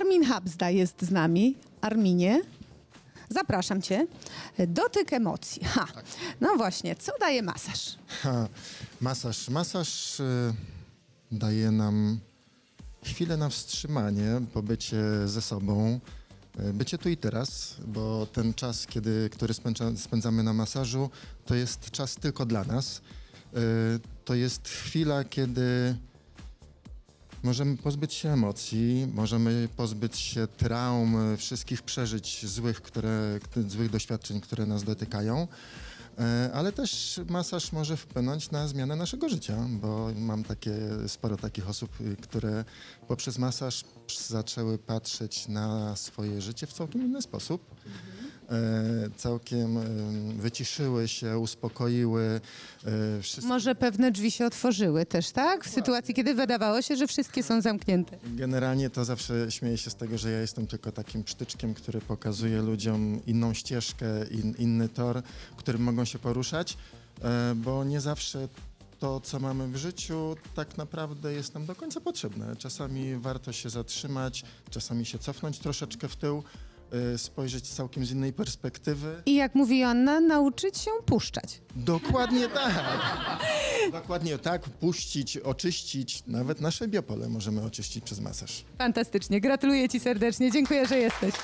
Armin Habsda jest z nami. Arminie, zapraszam cię. Dotyk emocji. Ha. No właśnie, co daje masaż? Ha, masaż. Masaż y, daje nam chwilę na wstrzymanie, pobycie ze sobą, y, bycie tu i teraz, bo ten czas, kiedy, który spędza, spędzamy na masażu, to jest czas tylko dla nas. Y, to jest chwila, kiedy możemy pozbyć się emocji, możemy pozbyć się traum, wszystkich przeżyć złych, które, złych doświadczeń, które nas dotykają. E, Ale też masaż może wpłynąć na zmianę naszego życia, bo mam takie, sporo takich osób, y, które poprzez masaż zaczęły patrzeć na swoje życie w całkiem inny sposób. E, Całkiem em, wyciszyły się, uspokoiły. e, Wszystko Może pewne drzwi się otworzyły też, tak? W sytuacji, kiedy wydawało się, że wszystkie są zamknięte. Generalnie to zawsze śmieję się z tego, że ja jestem tylko takim psztyczkiem, który pokazuje ludziom inną ścieżkę, in, inny tor, którym mogą się poruszać, e, bo nie zawsze to, co mamy w życiu, tak naprawdę jest nam do końca potrzebne. Czasami warto się zatrzymać, czasami się cofnąć troszeczkę w tył, e, spojrzeć całkiem z innej perspektywy. I jak mówi Joanna, nauczyć się puszczać. Dokładnie tak. Dokładnie tak, puścić, oczyścić, nawet nasze biopole możemy oczyścić przez masaż. Fantastycznie. Gratuluję ci serdecznie. Dziękuję, że jesteś.